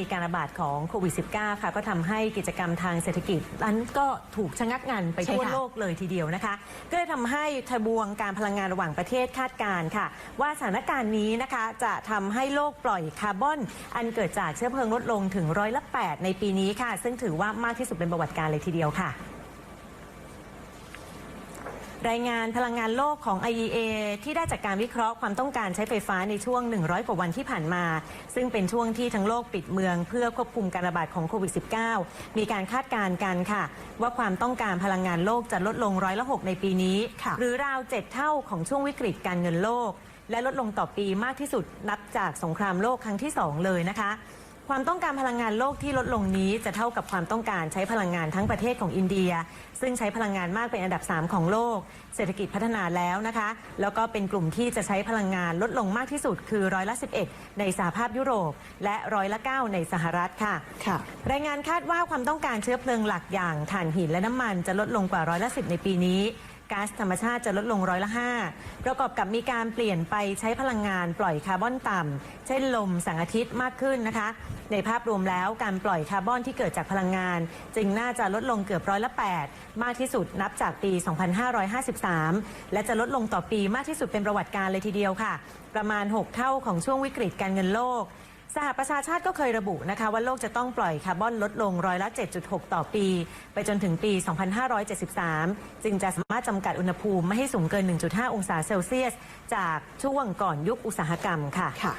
มีการระบาดของโควิด -19 ค่ะ ก็ทำให้กิจกรรมทางเศรษฐกิจนั้นก็ถูกชะงักงันไปทั่วโลกเลยทีเดียวนะคะ ก็เลยทำให้ทบวงการพลังงานระหว่างประเทศคาดการณ์ค่ะ ว่าสถานการณ์นี้นะคะจะทำให้โลกปล่อยคาร์บอน อันเกิดจากเชื้อเพลิงลดลงถึงร้อยละ8ในปีนี้ค่ะ ซึ่งถือว่ามากที่สุดเป็นประวัติการเลยทีเดียวค่ะ รายงานพลังงานโลกของ IEA ที่ได้จากการวิเคราะห์ความต้องการใช้ไฟฟ้าในช่วง 100 กว่าวันที่ผ่านมา ซึ่งเป็นช่วงที่ทั้งโลกปิดเมือง เพื่อควบคุมการระบาดของโควิด -19 มีการคาดการณ์กันค่ะ ว่าความต้องการพลังงานโลกจะลดลงร้อยละ 6 ในปีนี้ หรือราว 7 เท่าของช่วงวิกฤตการเงินโลก และลดลงต่อปีมากที่สุดนับจากสงครามโลกครั้งที่ 2 เลยนะคะ ความต้องการพลังงานโลกที่ลดลงนี้จะเท่ากับความต้องการใช้พลังงานทั้งประเทศของอินเดีย ซึ่งใช้พลังงานมากเป็นอันดับ 3 ของโลก เศรษฐกิจพัฒนาแล้วนะคะ แล้วก็เป็นกลุ่มที่จะใช้พลังงานลดลงมากที่สุดคือร้อยละ 11 ในสหภาพยุโรป และร้อยละ 9 ในสหรัฐค่ะค่ะรายงานคาดว่าความต้องการเชื้อเพลิงหลักอย่างถ่านหินและน้ำมันจะลดลงกว่าร้อยละสิในปีนี้ ก๊าซธรรมชาติจะลดลงร้อยละ5ประกอบกับมีการเปลี่ยนไปใช้พลังงานปล่อยคาร์บอนต่ำเช่นลมแสงอาทิตย์มากขึ้นนะคะ ในภาพรวมแล้วการปล่อยคาร์บอนที่เกิดจากพลังงาน จึงน่าจะลดลงเกือบร้อยละ8มากที่สุดนับจากปี 2553 และจะลดลงต่อปีมากที่สุดเป็นประวัติการเลยทีเดียวค่ะ ประมาณ 6 เท่าของช่วงวิกฤตการเงินโลก สหประชาชาติก็เคยระบุนะคะว่าโลกจะต้องปล่อยคาร์บอนลดลงร้อยละ 7.6 ต่อปี ไปจนถึงปี 2573 จึงจะสามารถจำกัดอุณหภูมิไม่ให้สูงเกิน 1.5 องศาเซลเซียส จากช่วงก่อนยุคอุตสาหกรรมค่ะค่ะ